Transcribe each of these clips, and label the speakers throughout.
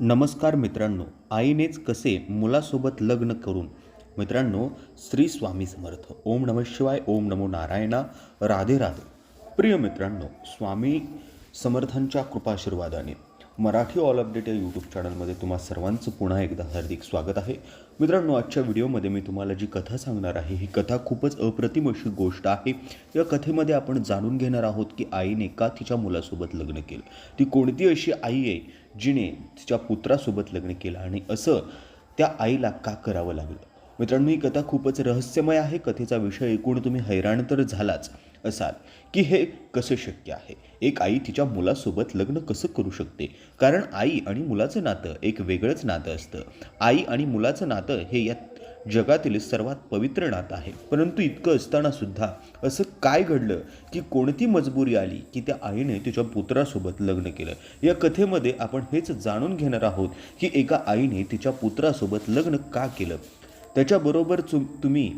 Speaker 1: नमस्कार मित्रांनो आईनेच कसे मुलासोबत लग्न करून. मित्रांनो श्री स्वामी समर्थ. ओम नम शिवाय ओम नमो नारायणा. राधे राधे. प्रिय मित्रांनो स्वामी समर्थांच्या कृपाशीर्वादाने मराठी ऑल अपडेट या यूट्यूब चॅनलमध्ये तुम्हा सर्वांचं पुन्हा एकदा हार्दिक स्वागत आहे. मित्रांनो आजच्या व्हिडिओमध्ये मी तुम्हाला जी कथा सांगणार आहे ही कथा खूपच अप्रतिम अशी गोष्ट आहे. या कथेमध्ये आपण जाणून घेणार आहोत की आईने का तिच्या मुलासोबत लग्न केलं? ती कोणती अशी आई आहे? जिने तिच्या पुत्रासोबत लग्न केलं आणि असं त्या आईला का करावं लागलं? मित्रांनो ही कथा खूपच रहस्यमय आहे. कथेचा विषय ऐकून तुम्ही हैराण तर झालाच असाल की हे कसं शक्य आहे? एक आई तिच्या मुलासोबत लग्न कसं करू शकते? कारण आई आणि मुलाचं नातं एक वेगळंच नातं असतं. आई आणि मुलाचं नातं हे या जगातील सर्वात पवित्र नातं आहे. परंतु इतकं असताना सुद्धा असं काय घडलं की कोणती मजबुरी आली की त्या आईने तिच्या पुत्रासोबत लग्न केलं? या कथेमध्ये आपण हेच जाणून घेणार आहोत की एका आईने तिच्या पुत्रासोबत लग्न का केलं? त्याच्याबरोबर चु तुम्ही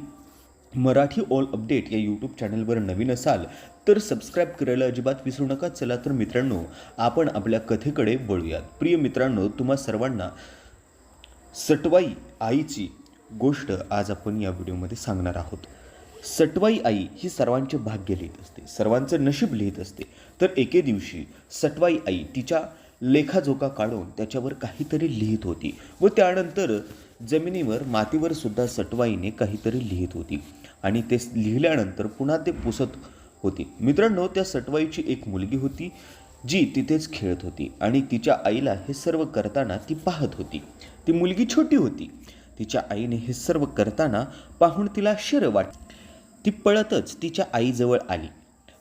Speaker 1: मराठी ऑल अपडेट या यूट्यूब चॅनलवर नवीन असाल तर सबस्क्राईब करायला अजिबात विसरू नका. चला तर मित्रांनो आपण आपल्या कथेकडे वळूयात. प्रिय मित्रांनो तुम्हा सर्वांना सटवाई आईची गोष्ट आज आपण या व्हिडिओमध्ये सांगणार आहोत. सटवाई आई ही सर्वांचे भाग्य लिहित असते सर्वांचं नशीब लिहित असते. तर एके दिवशी सटवाई आई तिच्या लेखाजोखा काढून त्याच्यावर काहीतरी लिहित होती व त्यानंतर जमिनीवर मातीवर सुद्धा सटवाईने काहीतरी लिहित होती आणि ते लिहिल्यानंतर पुन्हा ते पुसत होती. मित्रांनो त्या सटवाईची एक मुलगी होती जी तिथेच खेळत होती आणि तिच्या आईला हे सर्व करताना ती पाहत होती. ती मुलगी छोटी होती. तिच्या आईने हे सर्व करताना पाहून तिला आश्चर्य वाट ती पळतच तिच्या आईजवळ आली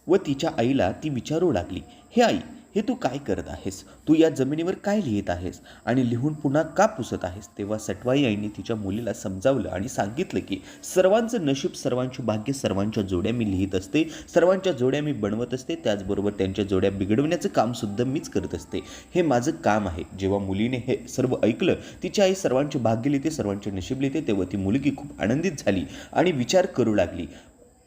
Speaker 1: व तिच्या आईला ती विचारू लागली हे आई हे तू काय करत आहेस? तू या जमिनीवर काय लिहित आहेस? आणि लिहून पुन्हा का पुसत आहेस? तेव्हा सटवाई आईने तिच्या मुलीला समजावलं आणि सांगितलं की सर्वांचं नशीब सर्वांचे भाग्य सर्वांच्या जोड्या मी लिहित असते. सर्वांच्या जोड्या मी बनवत असते. त्याचबरोबर त्यांच्या जोड्या बिघडवण्याचं कामसुद्धा मीच करत असते. हे माझं काम आहे. जेव्हा मुलीने हे सर्व ऐकलं तिची आई सर्वांचे भाग्य लिहिते सर्वांचे नशीब लिहिते तेव्हा ती मुलगी खूप आनंदित झाली आणि विचार करू लागली.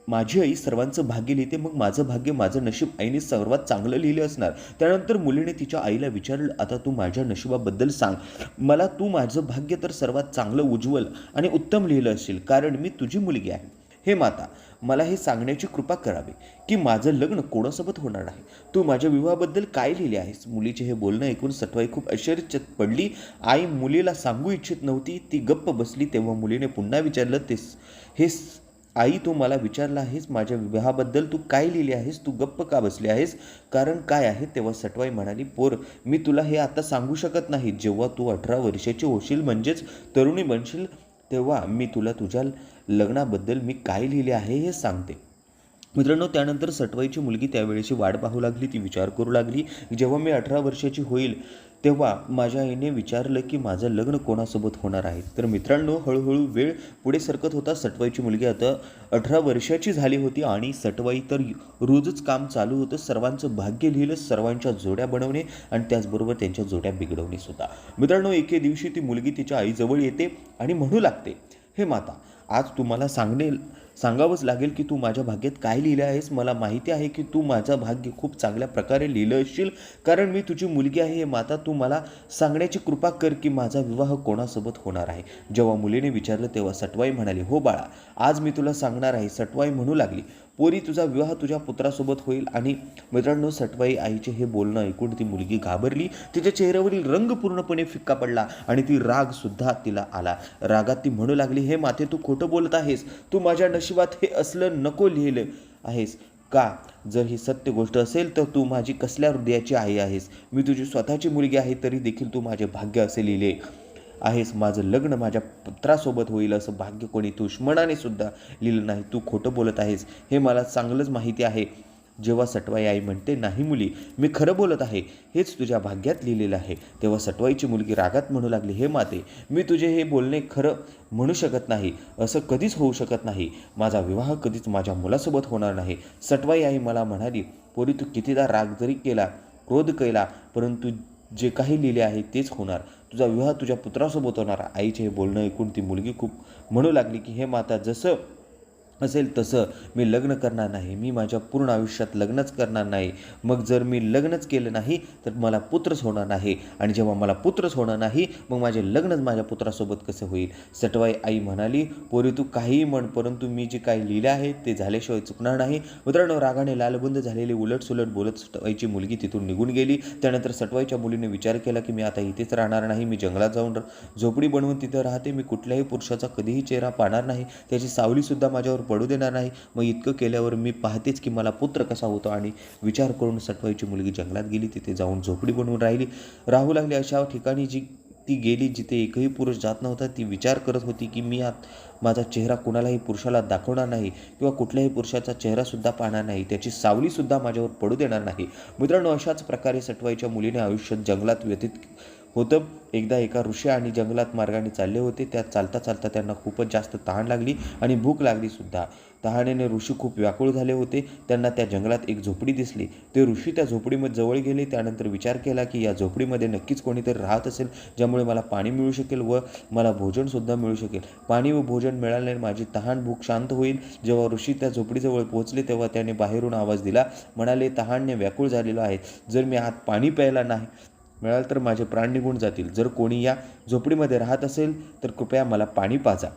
Speaker 1: माझी आई सर्वांचं भाग्य लिहिते मग माझं भाग्य माझं नशीब आईने सर्वात चांगलं लिहिलं असणार. त्यानंतर मुलीने तिच्या आईला विचारलं आता तू माझ्या नशिबाबद्दल सांग. मला तू माझं भाग्य तर सर्वात चांगलं उज्ज्वल आणि उत्तम लिहिलं असेल कारण मी तुझी मुलगी आहे. हे माता मला हे सांगण्याची कृपा करावी की माझं लग्न कोणासोबत होणार आहे? तू माझ्या विवाहाबद्दल काय लिहिले आहेस? मुलीचे हे बोलणं ऐकून सटवाई खूप आश्चर्यचत पडली. आई मुलीला सांगू इच्छित नव्हती. ती गप्प बसली तेव्हा मुलीने पुन्हा विचारलं ते हे आई तू मला विचारला आहेस माझ्या विवाहाबद्दल तू काय लिहिले आहेस तू गप्प का बसली आहेस? कारण काय आहे? तेव्हा सटवाई म्हणाली पोर मी तुला हे आता सांगू शकत नाही. जेव्हा तू अठरा वर्षाची होशील म्हणजेच तरुणी बनशील तेव्हा मी तुला तुझ्या लग्नाबद्दल मी काय लिहिले आहे हे सांगते. मित्रांनो त्यानंतर सटवाईची मुलगी त्यावेळेची वाट पाहू लागली ती विचार करू लागली जेव्हा मी अठरा वर्षाची होईल तेव्हा माझ्या आईने विचारलं की माझं लग्न कोणासोबत होणार आहे? तर मित्रांनो हळूहळू वेळ पुढे सरकत होता. सटवाईची मुलगी आता अठरा वर्षाची झाली होती आणि सटवाई तर रोजच काम चालू होतं. सर्वांचं भाग्य लिहिलं सर्वांच्या जोड्या बनवणे आणि त्याचबरोबर त्यांच्या जोड्या बिघडवणे सुद्धा. मित्रांनो एके दिवशी ती मुलगी तिच्या आईजवळ येते आणि म्हणू लागते हे माता आज तुम्हाला सांगणे सांगावंच लागेल की तू माझ्या भाग्यात काय लिहिलं आहेस? मला माहिती आहे की तू माझं भाग्य खूप चांगल्या प्रकारे लिहिलं असशील. कारण मी तुझी मुलगी आहे. हे माता तू मला सांगण्याची कृपा कर की माझा विवाह कोणासोबत होणार आहे? जेव्हा मुलीने विचारलं तेव्हा सटवाई म्हणाली हो बाळा आज मी तुला सांगणार आहे. सटवाई म्हणू लागली. पोरी तुझा विवाह तुझ्या पुत्रासोबत होईल आणि मित्रांनो सटवाई आईचे हे बोलणं ऐकून ती मुलगी घाबरली. तिच्या चेहऱ्यावरील रंग पूर्णपणे फिक्का पडला आणि ती रागसुद्धा तिला आला. रागात ती म्हणू लागली हे माते तू खोटं बोलत आहेस. तू माझ्या नशिबात हे असलं नको लिहिलं आहेस का? जर ही सत्य गोष्ट असेल तर तू माझी कसल्या हृदयाची आई आहेस? मी तुझी स्वतःची मुलगी आहे तरी देखील तू माझे भाग्य असे लिहिले. आहेस माझं लग्न माझ्या पुत्रासोबत होईल असं भाग्य कोणी दुश्मनाने सुद्धा लिहिलं नाही. तू खोटं बोलत आहेस हे मला चांगलंच माहिती आहे. जेव्हा सटवाई आई म्हणते नाही मुली मी खरं बोलत आहे हेच तुझ्या भाग्यात लिहिलेलं आहे. तेव्हा सटवाईची मुलगी रागात म्हणू लागली हे माते मी तुझे हे बोलणे खरं म्हणू शकत नाही असं कधीच होऊ शकत नाही. माझा विवाह कधीच माझ्या मुलासोबत होणार नाही. सटवाई आई मला म्हणाली पोरी तू कितीदा राग जरी केला क्रोध केला परंतु जे काही लिहिले आहे तेच होणार. तुझा विवाह तुझ्या पुत्रासोबत होणार. आईचे हे बोलणं ऐकून ती मुलगी खूप म्हणू लागली की हे माता जसं असेल तसं मी लग्न करणार नाही. मी माझ्या पूर्ण आयुष्यात लग्नच करणार नाही. मग जर मी लग्नच केलं नाही तर मला पुत्रच होणार नाही. आणि जेव्हा मला पुत्रच होणार नाही मग माझे लग्नच माझ्या पुत्रासोबत कसं होईल? सटवाई आई म्हणाली पोरी तू काहीही म्हण परंतु मी जे काही लिहिलं आहे ते झाल्याशिवाय चुकणार नाही. मित्रांनो रागाने लालबुंद झालेली उलटसुलट बोलत सटवाईची मुलगी तिथून निघून गेली. त्यानंतर सटवाईच्या मुलीने विचार केला की मी आता इथेच राहणार नाही. मी जंगलात जाऊन झोपडी बनवून तिथं राहते. मी कुठल्याही पुरुषाचा कधीही चेहरा पाहणार नाही. त्याची सावलीसुद्धा माझ्यावर पडू देणार नाही. मग इतकं केल्यावर मी पाहतेच की मला पुत्र कसा होतो आणि विचार करून सटवाईची मुलगी जंगलात गेली तिथे जाऊन झोपडी बनवून राहिली. राहू लागली अशा ठिकाणी जी ती गेली जिथे एकही पुरुष जात नव्हता. ती विचार करत होती की मी आत माझा चेहरा कुणालाही पुरुषाला दाखवणार नाही किंवा कुठल्याही पुरुषाचा चेहरासुद्धा पाहणार नाही. त्याची सावलीसुद्धा माझ्यावर पडू देणार नाही. मित्रांनो अशाच प्रकारे सटवाईच्या मुलीने आयुष्यात जंगलात व्यतीत होतं. एकदा एका ऋषी आणि जंगलात मार्गाने चालले होते. त्यात चालता चालता त्यांना खूपच जास्त तहान लागली आणि भूक लागली सुद्धा. तहानेने ऋषी खूप व्याकुळ झाले होते. त्यांना त्या जंगलात एक झोपडी दिसली. ते ऋषी त्या झोपडीमध्ये जवळ गेले. त्यानंतर विचार केला की या झोपडीमध्ये नक्कीच कोणीतरी राहत असेल ज्यामुळे मला पाणी मिळू शकेल व मला भोजनसुद्धा मिळू शकेल. पाणी व भोजन मिळाल्याने माझी तहान भूक शांत होईल. जेव्हा ऋषी त्या झोपडीजवळ पोहोचले तेव्हा त्याने बाहेरून आवाज दिला. म्हणाले तहानने व्याकुळ झालेलो आहे. जर मी आत पाणी प्यायला नाही मिळाल तर माझे प्राण निघून जातील. जर कोणी या झोपडीमध्ये राहत असेल तर कृपया मला पाणी पाजा.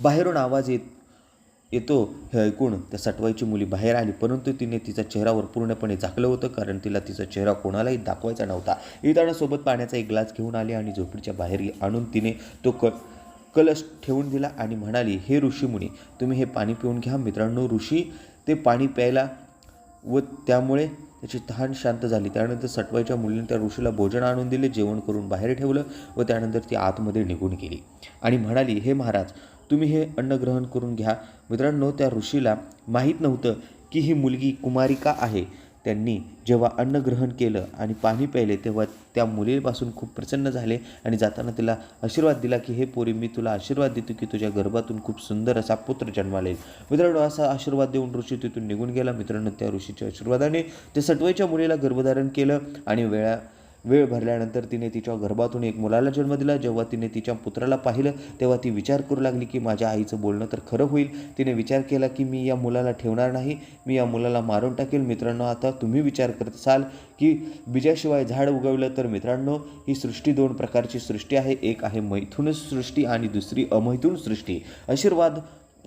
Speaker 1: बाहेरून आवाज येत येतो हे ऐकून त्या सटवाईची मुली बाहेर आली. परंतु तिने तिचा चेहरावर पूर्णपणे झाकलं होतं कारण तिला तिचा चेहरा कोणालाही दाखवायचा नव्हता. येताना सोबत पाण्याचा एक ग्लास घेऊन आली आणि झोपडीच्या बाहेर आणून तिने तो क कलश ठेवून दिला आणि म्हणाली हे ऋषीमुनी तुम्ही हे पाणी पिऊन घ्या. मित्रांनो ऋषी ते पाणी प्यायला व त्यामुळे त्याची तहान शांत झाली. त्यानंतर सटवाईच्या मुलीने त्या ऋषीला भोजन आणून दिले जेवण करून बाहेर ठेवलं व त्यानंतर ती आतमध्ये निघून गेली आणि म्हणाली हे महाराज तुम्ही हे अन्न ग्रहण करून घ्या. मित्रांनो त्या ऋषीला माहीत नव्हतं की ही मुलगी कुमारिका आहे. त्यांनी जेव्हा अन्न ग्रहण केलं आणि पाणी प्यायले तेव्हा त्या मुलीपासून खूप प्रसन्न झाले आणि जाताना तिला आशीर्वाद दिला की हे पोरी मी तुला आशीर्वाद देतो की तुझ्या गर्भातून खूप सुंदर असा पुत्र जन्माला. येईल मित्रांनो असा आशीर्वाद देऊन ऋषी तिथून निघून गेला. मित्रांनो त्या ऋषीच्या आशीर्वादाने त्या सटवाईच्या मुलीला गर्भधारण केलं आणि वेळा वेळ भरल्यानंतर तिने तिच्या गर्भातून एक मुलाला जन्म दिला. जेव्हा तिने तिच्या पुत्राला पाहिलं तेव्हा ती विचार करू लागली की माझ्या आईचं बोलणं तर खरं होईल तिने विचार केला की मी या मुलाला ठेवणार नाही. मी या मुलाला मारून टाकेल. मित्रांनो आता तुम्ही विचार करत असाल की बीजाशिवाय झाड उगवलं तर मित्रांनो ही सृष्टी दोन प्रकारची सृष्टी आहे. एक आहे मैथून सृष्टी आणि दुसरी अमैथुन सृष्टी. आशीर्वाद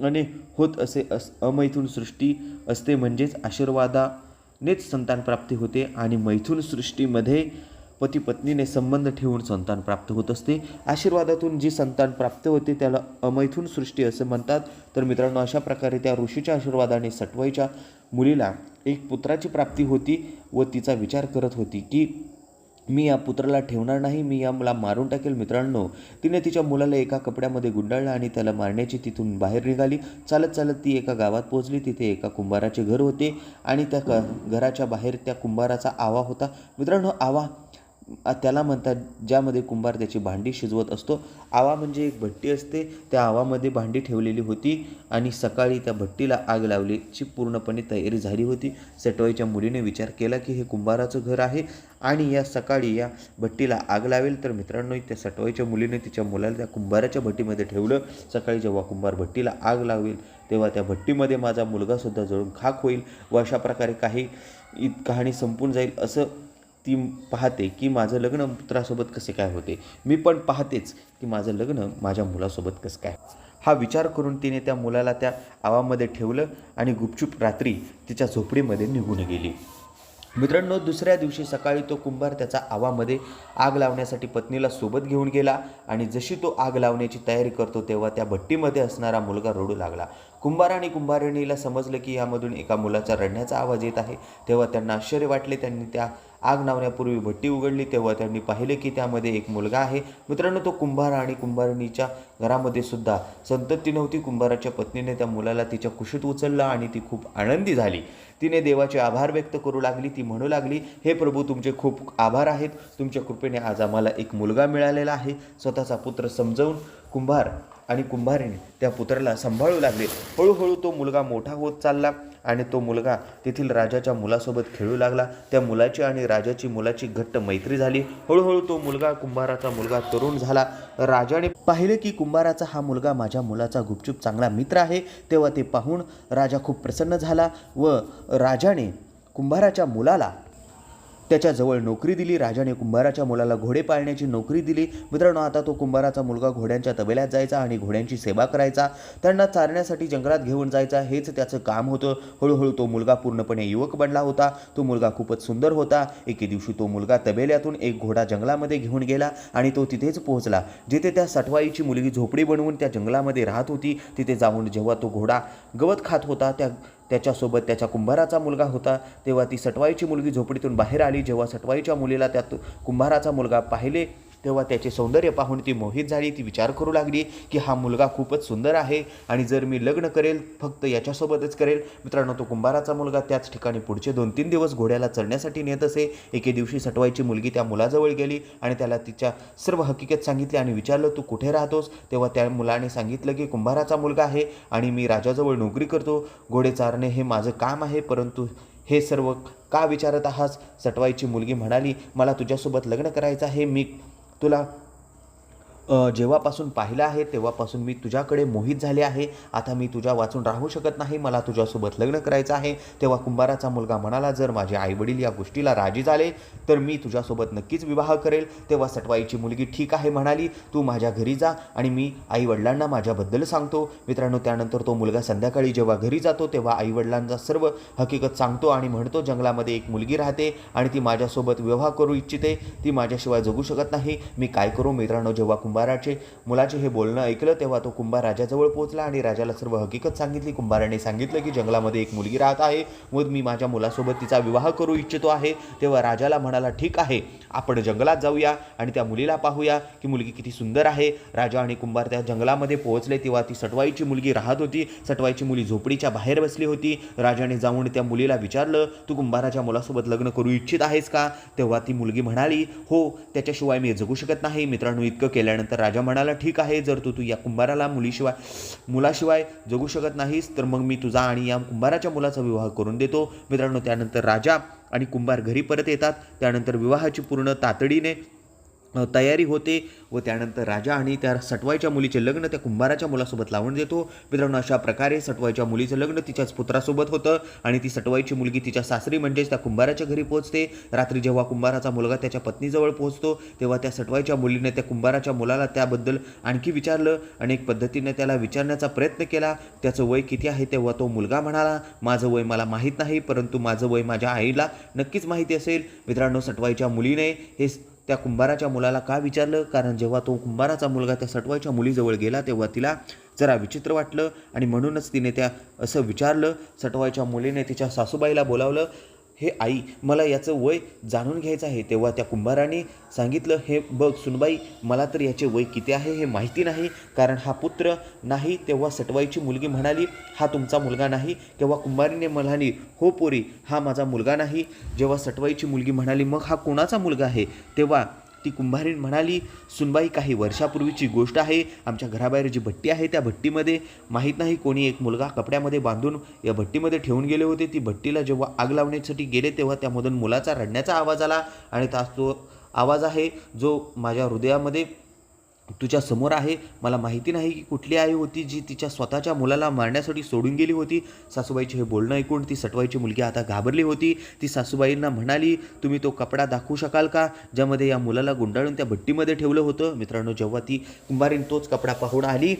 Speaker 1: आणि होत असे अस अमैथुन सृष्टी असते म्हणजेच आशीर्वादानेच संतान प्राप्ती होते आणि मैथुन सृष्टीमध्ये पती पत्नीने संबंध ठेवून संतान प्राप्त होत असते. आशीर्वादातून जी संतान प्राप्त होते त्याला अमैथून सृष्टी असे म्हणतात. तर मित्रांनो अशा प्रकारे त्या ऋषीच्या आशीर्वादाने सटवाईच्या मुलीला एक पुत्राची प्राप्ती होती व तिचा विचार करत होती की मी या पुत्राला ठेवणार नाही मी या मला मारून टाकेल. मित्रांनो तिने तिच्या मुलाला एका कपड्यामध्ये गुंडाळलं आणि त्याला मारण्याची तिथून बाहेर निघाली. चालत चालत ती एका गावात पोहोचली. तिथे एका कुंभाराचे घर होते आणि त्या क घराच्या बाहेर त्या कुंभाराचा आवा होता. मित्रांनो आवा त्याला म्हणतात ज्यामध्ये कुंभार त्याची भांडी शिजवत असतो. आवा म्हणजे एक भट्टी असते. त्या आवामध्ये भांडी ठेवलेली होती आणि सकाळी त्या भट्टीला आग लावलीची पूर्णपणे तयारी झाली होती. सटवाईच्या मुलीने विचार केला की हे कुंभाराचं घर आहे आणि या सकाळी या भट्टीला आग लावेल. तर मित्रांनो त्या सटवाईच्या मुलीने तिच्या मुलाला त्या कुंभाराच्या भट्टीमध्ये ठेवलं. सकाळी जेव्हा कुंभार भट्टीला आग लावेल तेव्हा त्या भट्टीमध्ये माझा मुलगासुद्धा जळून खाक होईल व अशा प्रकारे काही इ कहाणी संपून जाईल असं ती पाहते की माझं लग्न पुत्रासोबत कसे काय होते. मी पण पाहतेच की माझं लग्न माझ्या मुलासोबत कसं काय. हा विचार करून तिने त्या मुलाला त्या आवामध्ये ठेवलं आणि गुपचूप रात्री तिच्या झोपडीमध्ये निघून गेली. मित्रांनो दुसऱ्या दिवशी सकाळी तो कुंभार त्याचा आवामध्ये आग लावण्यासाठी पत्नीला सोबत घेऊन गेला आणि जशी तो आग लावण्याची तयारी करतो तेव्हा त्या भट्टीमध्ये असणारा मुलगा रडू लागला. कुंभार आणि कुंभारिणीला समजलं की यामधून एका मुलाचा रडण्याचा आवाज येत आहे. तेव्हा त्यांना आश्चर्य वाटले त्यांनी त्या आग लावण्यापूर्वी भट्टी उघडली तेव्हा त्यांनी पाहिले की त्यामध्ये एक मुलगा आहे. मित्रांनो तो कुंभार आणि कुंभारणीच्या घरामध्ये सुद्धा संतती नव्हती. कुंभाराच्या पत्नीने त्या मुलाला तिच्या कुशीत उचललं आणि ती खूप आनंदी झाली. तिने देवाचे आभार व्यक्त करू लागली. ती म्हणू लागली हे प्रभू तुमचे खूप आभार आहेत. तुमच्या कृपेने आज आम्हाला एक मुलगा मिळालेला आहे. स्वतःचा पुत्र समजावून कुंभार आणि कुंभारीने त्या पुत्राला सांभाळू लागले. हळूहळू तो मुलगा मोठा होत चालला आणि तो मुलगा तेथील राजाच्या मुलासोबत खेळू लागला. त्या मुलाची आणि राजाची मुलाची घट्ट मैत्री झाली. हळूहळू तो मुलगा कुंभाराचा मुलगा तरुण झाला. राजाने पाहिले की कुंभाराचा हा मुलगा माझ्या मुलाचा गुपचूप चांगला मित्र आहे. तेव्हा ते पाहून राजा खूप प्रसन्न झाला व राजाने कुंभाराच्या मुलाला त्याच्याजवळ नोकरी दिली राजाने कुंभाराच्या मुलाला घोडे पाळण्याची नोकरी दिली. मित्रांनो आता तो कुंभाराचा मुलगा घोड्यांच्या तबेल्यात जायचा आणि घोड्यांची सेवा करायचा. त्यांना चारण्यासाठी जंगलात घेऊन जायचा. हेच त्याचं काम होतं. हळूहळू तो मुलगा पूर्णपणे युवक बनला होता. तो मुलगा खूपच सुंदर होता. एके दिवशी तो मुलगा तबेल्यातून एक घोडा जंगलामध्ये घेऊन गेला आणि तो तिथेच पोहोचला. जिथे त्या सटवाईची मुलगी झोपडी बनवून त्या जंगलामध्ये राहत होती तिथे जाऊन जेव्हा तो घोडा गवत खात होता त्या त्याच्यासोबत त्याच्या कुंभाराचा मुलगा होता. तेव्हा ती सटवाईची मुलगी झोपडीतून बाहेर आली. जेव्हा सटवाईच्या मुलीला त्यात कुंभाराचा मुलगा पाहिले तेव्हा त्याचे सौंदर्य पाहून ती मोहित झाली. ती विचार करू लागली की हा मुलगा खूपच सुंदर आहे आणि जर मी लग्न करेल फक्त याच्यासोबतच करेल. मित्रांनो तो कुंभाराचा मुलगा त्याच ठिकाणी पुढचे दोन तीन दिवस घोड्याला चढण्यासाठी नेत असे. एके दिवशी सटवाईची मुलगी त्या मुलाजवळ गेली आणि त्याला तिच्या सर्व हकीकत सांगितली आणि विचारलं तू कुठे राहतोस? तेव्हा त्या मुलाने सांगितलं की कुंभाराचा मुलगा आहे आणि मी राजाजवळ नोकरी करतो. घोडे चारणे हे माझं काम आहे परंतु हे सर्व का विचारत आहात सटवाईची मुलगी म्हणाली मला तुझ्यासोबत लग्न करायचं आहे. मी तुला अ, जेव्हापासून पाहिलं आहे तेव्हापासून मी तुझ्याकडे मोहित झाले आहे. आता मी तुझ्या वाचून राहू शकत नाही. मला तुझ्यासोबत लग्न करायचं आहे. तेव्हा कुंभाराचा मुलगा म्हणाला जर माझे आईवडील या गोष्टीला राजी झाले तर मी तुझ्यासोबत नक्कीच विवाह करेल. तेव्हा सटवाईची मुलगी ठीक आहे म्हणाली तू माझ्या घरी जा आणि मी आईवडिलांना माझ्याबद्दल सांगतो. मित्रांनो त्यानंतर तो मुलगा संध्याकाळी जेव्हा घरी जातो तेव्हा आईवडिलांचा सर्व हकीकत सांगतो आणि म्हणतो जंगलामध्ये एक मुलगी राहते आणि ती माझ्यासोबत विवाह करू इच्छिते. ती माझ्याशिवाय जगू शकत नाही. मी काय करू? मित्रांनो जेव्हा कुंभाराचे मुलाचे हे बोलणं ऐकलं तेव्हा तो कुंभार राजाजवळ पोहोचला आणि राजाला सर्व हकीकत सांगितली. कुंभाराने सांगितलं की जंगलामध्ये एक मुलगी राहत आहे. व मी माझ्या मुलासोबत तिचा विवाह करू इच्छितो आहे. तेव्हा राजाला म्हणाला ठीक आहे आपण जंगलात जाऊया आणि त्या मुलीला पाहूया की मुलगी किती सुंदर आहे. राजा आणि कुंभार त्या जंगलामध्ये पोहोचले तेव्हा ती सटवाईची मुलगी राहत होती. सटवाईची मुली झोपडीच्या बाहेर बसली होती. राजाने जाऊन त्या मुलीला विचारलं तू कुंभाराच्या मुलासोबत लग्न करू इच्छित आहेस का? तेव्हा ती मुलगी म्हणाली हो त्याच्याशिवाय मी जगू शकत नाही. मित्रांनो इतकं केल्यानंतर राजा म्हणाला ठीक आहे जर तू तू या कुंभाराला मुलीशिवाय मुलाशिवाय जगू शकत नाहीस तर मग मी तुझा आणि या कुंभाराच्या मुलाचा विवाह करून देतो. मित्रांनो त्यानंतर राजा आणि कुंभार घरी परत येतात. त्यानंतर विवाहाची पूर्ण तातडीने तयारी होते व त्यानंतर राजा आणि त्या सटवाईच्या मुलीचे लग्न त्या कुंभाराच्या मुलासोबत लावून देतो. मित्रांनो अशा प्रकारे सटवाईच्या मुलीचं लग्न तिच्याच पुत्रासोबत होतं आणि ती सटवाईची मुलगी तिच्या सासरी म्हणजेच त्या कुंभाराच्या घरी पोहोचते. रात्री जेव्हा कुंभाराचा मुलगा त्याच्या पत्नीजवळ पोहोचतो तेव्हा त्या सटवाईच्या मुलीने त्या कुंभाराच्या मुलाला त्याबद्दल आणखी विचारलं. अनेक पद्धतीने त्याला विचारण्याचा प्रयत्न केला. त्याचं वय किती आहे तेव्हा तो मुलगा म्हणाला माझं वय मला माहीत नाही परंतु माझं वय माझ्या आईला नक्कीच माहिती असेल. मित्रांनो सटवाईच्या मुलीने हे त्या कुंभाराच्या मुलाला का विचारलं? कारण जेव्हा तो कुंभाराचा मुलगा त्या सटवाईच्या मुलीजवळ गेला तेव्हा तिला जरा विचित्र वाटलं आणि म्हणूनच तिने त्या असं विचारलं. सटवाईच्या मुलीने तिच्या सासूबाईला बोलावलं हे आई मला याचं वय जाणून घ्यायचं आहे. तेव्हा त्या कुंभाराने सांगितलं हे बघ सुनबाई मला तर याचे वय किती आहे हे माहिती नाही. कारण हा पुत्र नाही तेव्हा सटवाईची मुलगी म्हणाली हा तुमचा मुलगा नाही. तेव्हा कुंभारीने म्हणाली हो पोरी हा माझा मुलगा नाही. जेव्हा सटवाईची मुलगी म्हणाली मग हा कोणाचा मुलगा आहे? तेव्हा ती कुंभारीण म्हणाली सुनबाई काही वर्षापूर्वीची गोष्ट आहे. आमच्या घराबाहेर जी भट्टी आहे त्या भट्टीमध्ये माहीत नाही कोणी एक मुलगा कपड्यामध्ये बांधून या भट्टीमध्ये ठेवून गेले होते. ती भट्टीला जेव्हा आग लावण्यासाठी गेले तेव्हा त्यामधून मुलाचा रडण्याचा आवाज आला आणि तास तो आवाज आहे जो माझ्या हृदयामध्ये तुझ्या समोर आहे. मला माहिती नाही की कुठली आई होती जी तिच्या स्वतःच्या मुलाला मारण्यासाठी सोडून गेली होती. सासूबाईचे हे बोलणं ऐकून ती सटवाईची मुलगी आता घाबरली होती. ती सासूबाईंना म्हणाली तुम्ही तो कपडा दाखवू शकाल का? ज्यामध्ये या मुलाला गुंडाळून त्या भट्टीमध्ये ठेवलं होतं. मित्रांनो जेव्हा ती कुंभारीन तोच कपडा पाहून आली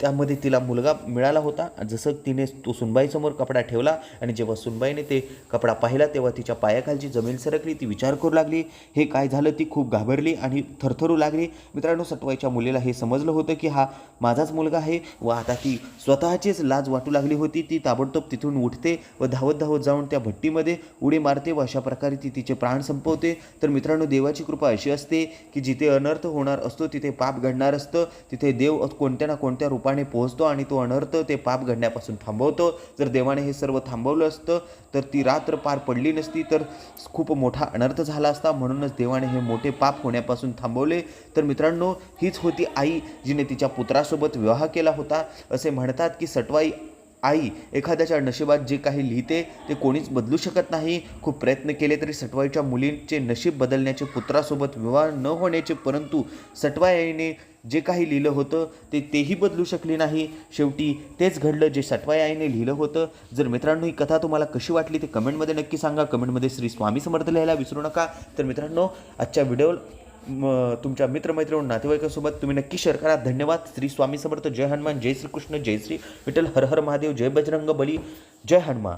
Speaker 1: त्यामध्ये तिला मुलगा मिळाला होता. जसं तिने तो सुनबाईसमोर कपडा ठेवला आणि जेव्हा सुनबाईने ते कपडा पाहिला तेव्हा तिच्या पायाखालची जमीन सरकली. ती विचार करू लागली. हे काय झालं? ती खूप घाबरली आणि थरथरू लागली. मित्रांनो सटवाईच्या मुलीला हे समजलं होतं की हा माझाच मुलगा आहे व आता ती स्वतःचीच लाज वाटू लागली होती. ती ताबडतोब तिथून उठते व धावत धावत जाऊन त्या भट्टीमध्ये उडी मारते व अशा प्रकारे ती तिचे प्राण संपवते. तर मित्रांनो देवाची कृपा अशी असते की जिथे अनर्थ होणार असतो तिथे पाप घडणार असतं. तिथे देव कोणत्या ना कोणत्या रूपाने पोहोचतो आणि तो अनर्थ ते पाप घडण्यापासून थांबवतो. जर देवाने हे सर्व थांबवलं असतं तर ती रात्र पार पडली नसती तर खूप मोठा अनर्थ झाला असता. म्हणूनच देवाने हे मोठे पाप होण्यापासून थांबवले. तर मित्रांनो हीच होती आई जिने तिच्या पुत्रासोबत विवाह केला होता. असे म्हणतात की सटवाई आई एखाद्याच्या नशिबात जे काही लिहिते ते कोणीच बदलू शकत नाही. खूप प्रयत्न केले तरी सटवाईच्या मुलींचे नशीब बदलण्याचे पुत्रासोबत विवाह न होण्याचे परंतु सटवाई आईने जे काही लिहिलं होतं ते तेही बदलू शकले नाही. शेवटी तेच घडलं जे सटवाई आईने लिहिलं होतं. जर मित्रांनो ही कथा तुम्हाला कशी वाटली ते कमेंटमध्ये नक्की सांगा. कमेंटमध्ये श्री स्वामी समर्थ लिहायला विसरू नका. तर मित्रांनो आजच्या व्हिडिओ म तुमच्या मित्रमैत्रिणी नातेवाईकांसोबत तुम्ही नक्की शेअर करा. धन्यवाद. श्री स्वामी समर्थ. जय हनुमान. जय श्रीकृष्ण. जय श्री विठ्ठल. हर हर महादेव. जय बजरंग बली. जय हनुमान.